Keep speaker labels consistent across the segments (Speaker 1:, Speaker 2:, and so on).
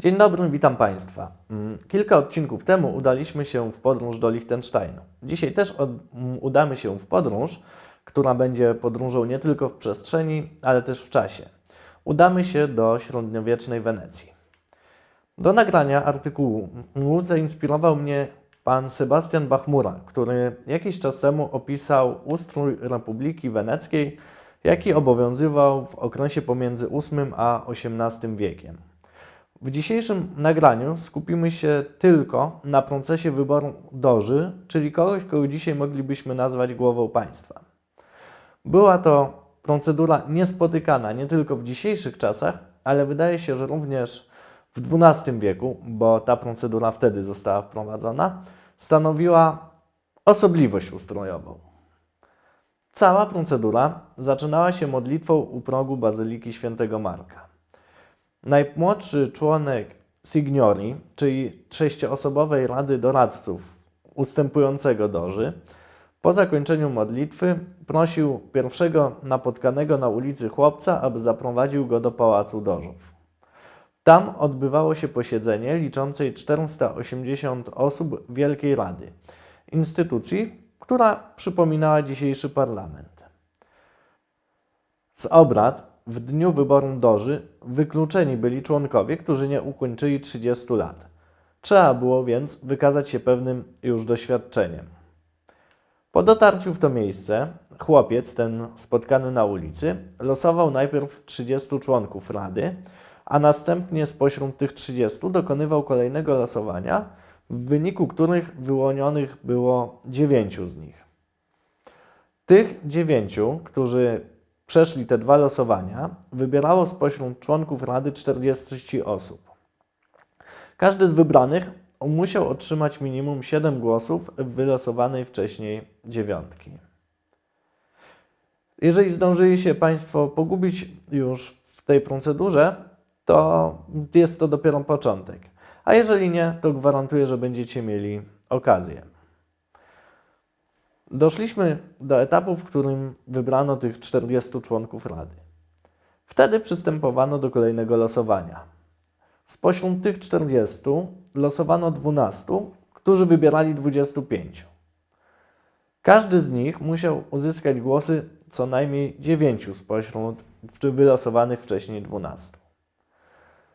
Speaker 1: Dzień dobry, witam Państwa. Mm, Kilka odcinków temu udaliśmy się w podróż do Liechtensteinu. Dzisiaj też od, mm, udamy się w podróż, która będzie podróżą nie tylko w przestrzeni, ale też w czasie. Udamy się do średniowiecznej Wenecji. Do nagrania artykułu mm, zainspirował mnie pan Sebastian Bachmura, który jakiś czas temu opisał ustrój Republiki Weneckiej, jaki obowiązywał w okresie pomiędzy VIII a XVIII wiekiem. W dzisiejszym nagraniu skupimy się tylko na procesie wyboru doży, czyli kogoś, kogo dzisiaj moglibyśmy nazwać głową państwa. Była to procedura niespotykana nie tylko w dzisiejszych czasach, ale wydaje się, że również w XII wieku, bo ta procedura wtedy została wprowadzona, stanowiła osobliwość ustrojową. Cała procedura zaczynała się modlitwą u progu Bazyliki Świętego Marka. Najmłodszy członek Signori, czyli sześcioosobowej rady doradców ustępującego doży, po zakończeniu modlitwy prosił pierwszego napotkanego na ulicy chłopca, aby zaprowadził go do pałacu dożów. Tam odbywało się posiedzenie liczącej 480 osób Wielkiej Rady, instytucji, która przypominała dzisiejszy parlament. Z obrad w dniu wyboru doży wykluczeni byli członkowie, którzy nie ukończyli 30 lat. Trzeba było więc wykazać się pewnym już doświadczeniem. Po dotarciu w to miejsce, chłopiec, ten spotkany na ulicy, losował najpierw 30 członków rady, a następnie spośród tych 30 dokonywał kolejnego losowania, w wyniku których wyłonionych było 9 z nich. Tych dziewięciu, którzy przeszli te dwa losowania, wybierało spośród członków Rady 40 osób. Każdy z wybranych musiał otrzymać minimum 7 głosów w wylosowanej wcześniej dziewiątki. Jeżeli zdążyli się Państwo pogubić już w tej procedurze, to jest to dopiero początek. A jeżeli nie, to gwarantuję, że będziecie mieli okazję. Doszliśmy do etapu, w którym wybrano tych 40 członków Rady. Wtedy przystępowano do kolejnego losowania. Spośród tych 40 losowano 12, którzy wybierali 25. Każdy z nich musiał uzyskać głosy co najmniej 9 spośród wylosowanych wcześniej 12.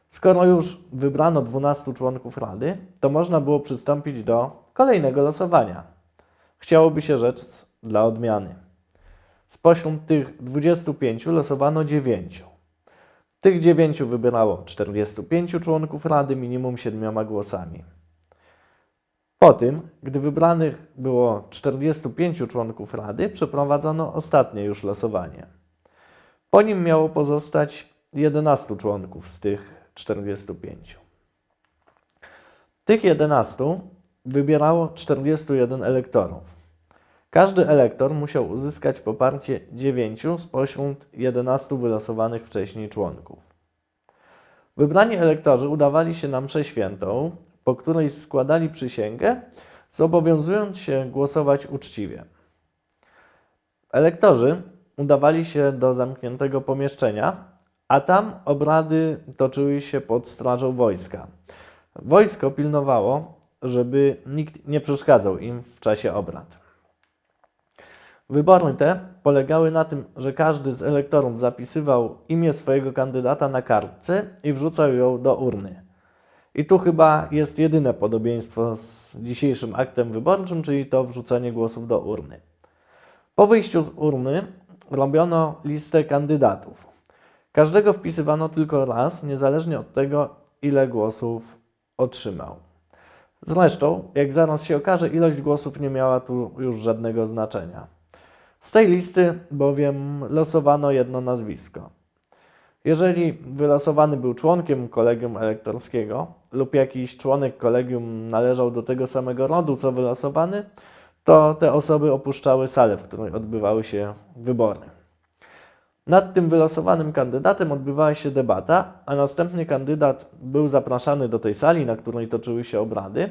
Speaker 1: Skoro już wybrano 12 członków Rady, to można było przystąpić do kolejnego losowania Chciałoby się rzec dla odmiany. Spośród tych 25 losowano 9. Tych 9 wybierało 45 członków Rady minimum 7 głosami. Po tym, gdy wybranych było 45 członków Rady, przeprowadzono ostatnie już losowanie. Po nim miało pozostać 11 członków z tych 45. Tych 11 wybierało 41 elektorów. Każdy elektor musiał uzyskać poparcie 9 spośród 11 wylosowanych wcześniej członków. Wybrani elektorzy udawali się na mszę świętą, po której składali przysięgę, zobowiązując się głosować uczciwie. Elektorzy udawali się do zamkniętego pomieszczenia, a tam obrady toczyły się pod strażą wojska. Wojsko pilnowało, żeby nikt nie przeszkadzał im w czasie obrad. Wybory te polegały na tym, że każdy z elektorów zapisywał imię swojego kandydata na kartce i wrzucał ją do urny. I tu chyba jest jedyne podobieństwo z dzisiejszym aktem wyborczym, czyli to wrzucenie głosów do urny. Po wyjściu z urny robiono listę kandydatów. Każdego wpisywano tylko raz, niezależnie od tego, ile głosów otrzymał. Zresztą, jak zaraz się okaże, ilość głosów nie miała tu już żadnego znaczenia. Z tej listy bowiem losowano jedno nazwisko. Jeżeli wylosowany był członkiem kolegium elektorskiego lub jakiś członek kolegium należał do tego samego rodu co wylosowany, to te osoby opuszczały salę, w której odbywały się wybory. Nad tym wylosowanym kandydatem odbywała się debata, a następnie kandydat był zapraszany do tej sali, na której toczyły się obrady,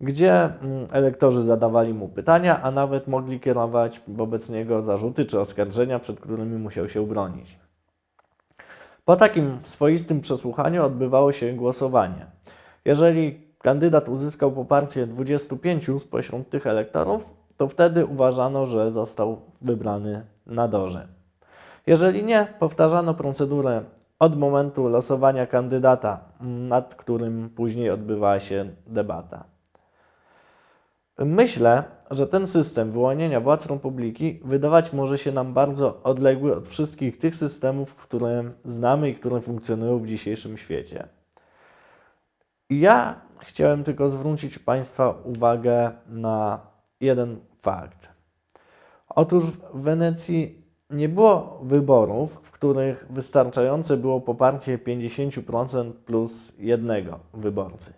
Speaker 1: gdzie mm, elektorzy zadawali mu pytania, a nawet mogli kierować wobec niego zarzuty czy oskarżenia, przed którymi musiał się bronić. Po takim swoistym przesłuchaniu odbywało się głosowanie. Jeżeli kandydat uzyskał poparcie 25 spośród tych elektorów, to wtedy uważano, że został wybrany na dorze. Jeżeli nie, powtarzano procedurę od momentu losowania kandydata, nad którym później odbywała się debata. Myślę, że ten system wyłonienia władz republiki wydawać może się nam bardzo odległy od wszystkich tych systemów, które znamy i które funkcjonują w dzisiejszym świecie. Ja chciałem tylko zwrócić Państwa uwagę na jeden fakt. Otóż w Wenecji nie było wyborów, w których wystarczające było poparcie 50% plus jednego wyborcy.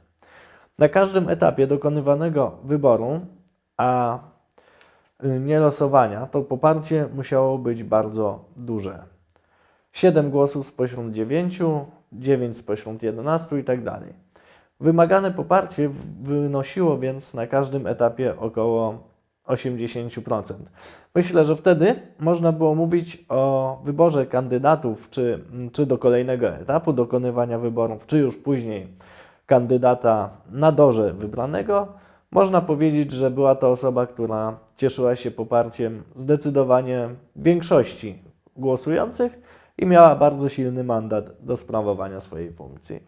Speaker 1: Na każdym etapie dokonywanego wyboru, a y, nie losowania, to poparcie musiało być bardzo duże. 7 głosów spośród 9, 9 spośród 11 i tak. Wymagane poparcie wynosiło więc na każdym etapie około 80%. Myślę, że wtedy można było mówić o wyborze kandydatów, czy, czy do kolejnego etapu dokonywania wyborów, czy już później kandydata na dorze wybranego. Można powiedzieć, że była to osoba, która cieszyła się poparciem zdecydowanie większości głosujących i miała bardzo silny mandat do sprawowania swojej funkcji.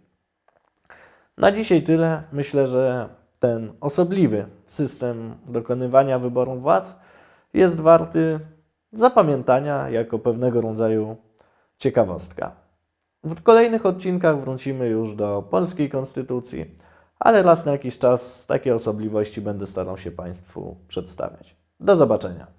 Speaker 1: Na dzisiaj tyle. Myślę, że ten osobliwy system dokonywania wyboru władz jest warty zapamiętania jako pewnego rodzaju ciekawostka. W kolejnych odcinkach wrócimy już do polskiej konstytucji, ale raz na jakiś czas takie osobliwości będę starał się Państwu przedstawiać. Do zobaczenia.